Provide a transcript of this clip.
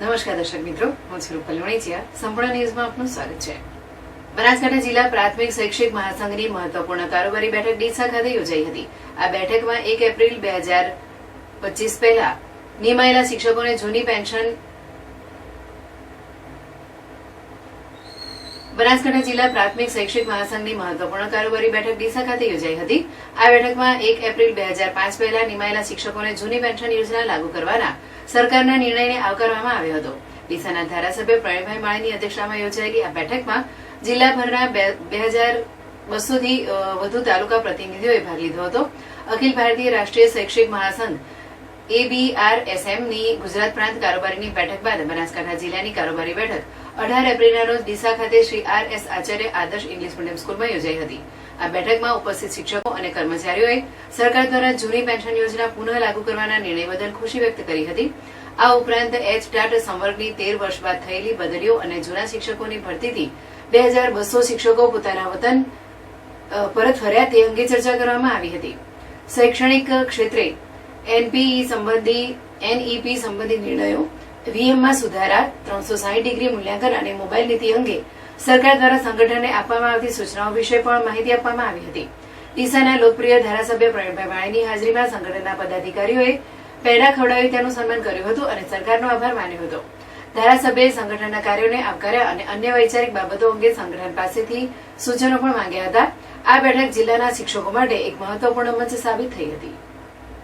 નમસ્કાર દર્શક મિત્રો, હું છું રૂપલ વણિચિયા સંપૂર્ણ ન્યૂઝમાં આપનું સ્વાગત છે. બનાસકાંઠા જિલ્લા પ્રાથમિક શૈક્ષિક મહાસંઘની મહત્વપૂર્ણ કારોબારી બેઠક ડીસા ખાતે યોજાઈ હતી. આ બેઠકમાં એક એપ્રિલ બે હજાર પચીસ પહેલા નિમાયેલા શિક્ષકોને જૂની પેન્શન બનાસકાંઠા જિલ્લા પ્રાથમિક શૈક્ષિક મહાસંઘની મહત્વપૂર્ણ કારોબારી બેઠક ડીસા ખાતે યોજાઈ હતી. આ બેઠકમાં એક એપ્રિલ બે હજાર પાંચ પહેલા નિમાયેલા શિક્ષકોને જૂની પેન્શન યોજના લાગુ કરવાના સરકારના નિર્ણયને આવકારવામાં આવ્યો હતો. ડીસાના ધારાસભ્ય પ્રણયભાઈ માળીની અધ્યક્ષતામાં યોજાયેલી આ બેઠકમાં જિલ્લાભરના બે હજાર બસોથી વધુ તાલુકા પ્રતિનિધિઓએ ભાગ લીધો હતો. અખિલ ભારતીય રાષ્ટ્રીય શૈક્ષિક મહાસંઘ એબીઆરએસએમની ગુજરાત પ્રાંત કારોબારીની બેઠક બાદ બનાસકાંઠા જિલ્લાની કારોબારી બેઠક અઢાર એપ્રિલના રોજ ડીસા ખાતે શ્રી આર એસ આચાર્ય આદર્શ ઇંગ્લિશ મીડિયમ સ્કૂલમાં યોજાઈ હતી. આ બેઠકમાં ઉપસ્થિત શિક્ષકો અને કર્મચારીઓએ સરકાર દ્વારા જૂની પેન્શન યોજના પુનઃ લાગુ કરવાના નિર્ણય બદલ ખુશી વ્યક્ત કરી હતી. આ ઉપરાંત એચ ટાટ સંવર્ગની તેર વર્ષ બાદ થયેલી બદલીઓ અને જૂના શિક્ષકોની ભરતીથી બે હજાર બસો શિક્ષકો પોતાના વતન પરત ફર્યા તે અંગે ચર્ચા કરવામાં આવી હતી. શૈક્ષણિક ક્ષેત્રે એનપીઈ સંબંધી, એનઈપી સંબંધી નિર્ણયો વીએમમાં સુધારા, ત્રણસો સાહીઠ ડિગ્રી મૂલ્યાંકન અને મોબાઈલ નીતિ અંગે સરકાર દ્વારા સંગઠનને આપવામાં આવતી સૂચનાઓ વિશે પણ માહિતી આપવામાં આવી હતી. ડીસાના લોકપ્રિય ધારાસભ્ય પ્રવીણભાઈ વાણીની હાજરીમાં સંગઠનના પદાધિકારીઓએ પેડા ખવડાવી તેનું સન્માન કર્યું હતું અને સરકારનો આભાર માન્યો હતો. ધારાસભ્યએ સંગઠનના કાર્યોને આવકાર્યા અને અન્ય વૈચારિક બાબતો અંગે સંગઠન પાસેથી સૂચનો પણ માંગ્યા હતા. આ બેઠક જિલ્લાના શિક્ષકો માટે એક મહત્વપૂર્ણ મંચ સાબિત થઈ હતી.